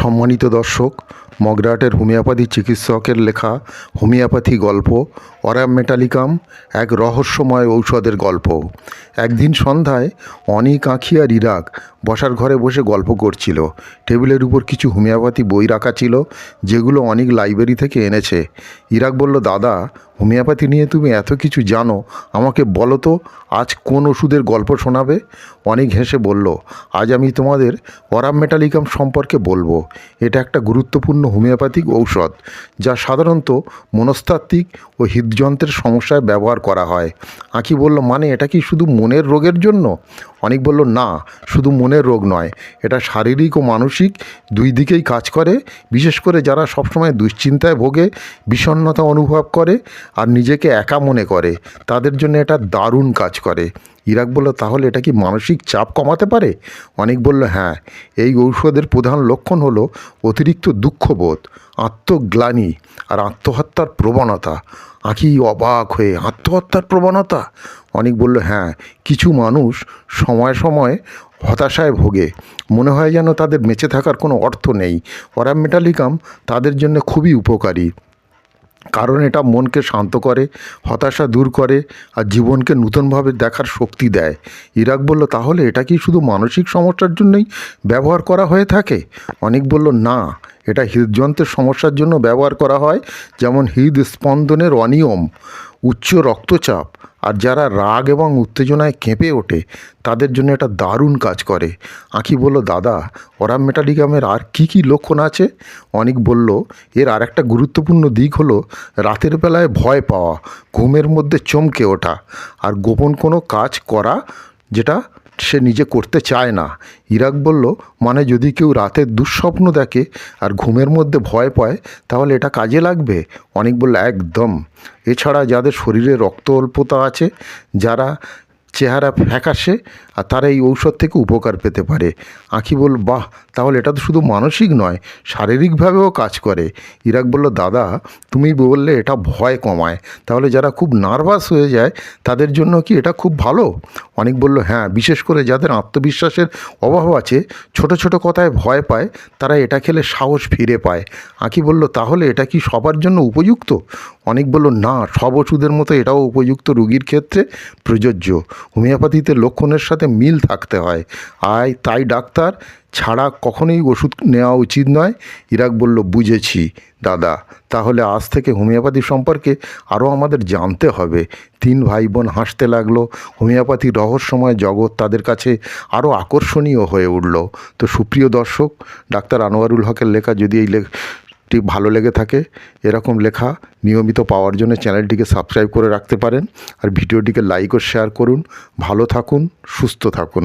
সম্মানিত দর্শক, মগরাটের হোমিওপ্যাথি চিকিৎসকের লেখা হোমিওপ্যাথি গল্প, অরাম মেটালিকাম, এক রহস্যময় ঔষধের গল্প। একদিন সন্ধ্যায় অনিক আঁখি আর ইরাক বসার ঘরে বসে গল্প করছিল। টেবিলের উপর কিছু হোমিওপ্যাথি বই রাখা ছিল, যেগুলো অনেক লাইব্রেরি থেকে এনেছে। ইরাক বলল, দাদা, হোমিওপ্যাথি নিয়ে তুমি এত কিছু জানো, আমাকে বলো তো, আজ কোন ওষুধের গল্প শোনাবে? অনেক হেসে বলল, আজ আমি তোমাদের অরাম মেটালিকাম সম্পর্কে বলব। এটা একটা গুরুত্বপূর্ণ হোমিওপ্যাথিক ঔষধ, যা সাধারণত মনস্তাত্ত্বিক ও হৃদযন্ত্রের সমস্যায় ব্যবহার করা হয়। আঁকি বলল মানে এটা কি শুধু মনের রোগের জন্য? অনেক বলল, না, শুধু মনের রোগ নয়, এটা শারীরিক ও মানসিক দুই দিকেই কাজ করে। বিশেষ করে যারা সবসময় দুশ্চিন্তায় ভোগে, বিষণ্ণতা অনুভব করে আর নিজেকে একা মনে করে, তাদের জন্য এটা দারুণ কাজ করে। ইরাক বলল, তাহলে এটা কি মানসিক চাপ কমাতে পারে? অনেক বলল হ্যাঁ এই ঔষধের প্রধান লক্ষণ হলো অতিরিক্ত দুঃখবোধ, আত্মগ্লানি আর আত্মহত্যার প্রবণতা। আঁকি অবাক হয়ে, আত্মহত্যার প্রবণতা? অনেক বলল হ্যাঁ কিছু মানুষ সময় সময় হতাশায় ভোগে। মনে হয় যেন তাদের বেঁচে থাকার কোনো অর্থ নেই। অরাম মেটালিকাম তাদের জন্য খুবই উপকারী। কারণ এটা মনকে শান্ত করে, হতাশা দূর করে আর জীবনকে নূতনভাবে দেখার শক্তি দেয়। ইরাক বলল, তাহলে এটা কি শুধু মানসিক সমস্যার জন্যই ব্যবহার করা হয়ে থাকে? অনেক বলল, না, এটা হৃদযন্ত্রের সমস্যার জন্য ব্যবহার করা হয়, যেমন হৃদস্পন্দনের অনিয়ম, উচ্চ রক্তচাপ আর যারা রাগ এবং উত্তেজনায় কেঁপে ওঠে, তাদের জন্য এটা দারুণ কাজ করে। আঁকি বলল, দাদা অরাম মেটালিকামের আর কি কি লক্ষণ আছে? অনেক বলল, এর আর একটা গুরুত্বপূর্ণ দিক হলো রাতের বেলায় ভয় পাওয়া, ঘুমের মধ্যে চমকে ওঠা। আর গোপন কোনো কাজ করা, যেটা সে নিজে করতে চায় না। ইরাক বলল মানে যদি কেউ রাতে দুঃস্বপ্ন দেখে আর ঘুমের মধ্যে ভয় পায়, তাহলে এটা কাজে লাগবে? অনেক বলল, একদম। এছাড়া যাদের শরীরে রক্ত অল্পতা আছে, যারা চেহারা ফ্যাকাশে আর তারা এই ঔষধ থেকে উপকার পেতে পারে। আঁখি বল বাহ, তাহলে এটা তো শুধু মানসিক নয়, শারীরিকভাবেও কাজ করে। ইরাক বলল, দাদা, তুমি বললে এটা ভয় কমায়, তাহলে যারা খুব নার্ভাস হয়ে যায়, তাদের জন্য কি এটা খুব ভালো? অনেক বলল হ্যাঁ বিশেষ করে যাদের আত্মবিশ্বাসের অভাব আছে, ছোট ছোট কথায় ভয় পায়, তারা এটা খেলে সাহস ফিরে পায়। আঁকি বলল, তাহলে এটা কি সবার জন্য উপযুক্ত? অনেক বলল, না, সব ওষুধের মতো এটাও উপযুক্ত রুগীর ক্ষেত্রে প্রযোজ্য। হোমিওপ্যাথিতে লক্ষণের সাথে মিল থাকতে হয়। আয় তাই ডাক্তার, ছাড়া কখনোই ওষুধ নেওয়া উচিত নয়। ইরাক বলল, বুঝেছি, দাদা। তাহলে আজ থেকে হোমিওপ্যাথি সম্পর্কে আরও আমাদের জানতে হবে। তিন ভাই বোন হাসতে লাগল। হোমিওপ্যাথি রহস্যময় জগৎ তাদের কাছে আরও আকর্ষণীয় হয়ে উঠল। তো সুপ্রিয় দর্শক, ডাক্তার আনোয়ারুল হকের লেখা যদি এই টি ভালো লেগে থাকে, এরকম লেখা নিয়মিত পাওয়ার জন্য চ্যানেলটিকে সাবস্ক্রাইব করে রাখতে পারেন, আর ভিডিওটিকে লাইক ও শেয়ার করুন। ভালো থাকুন, সুস্থ থাকুন।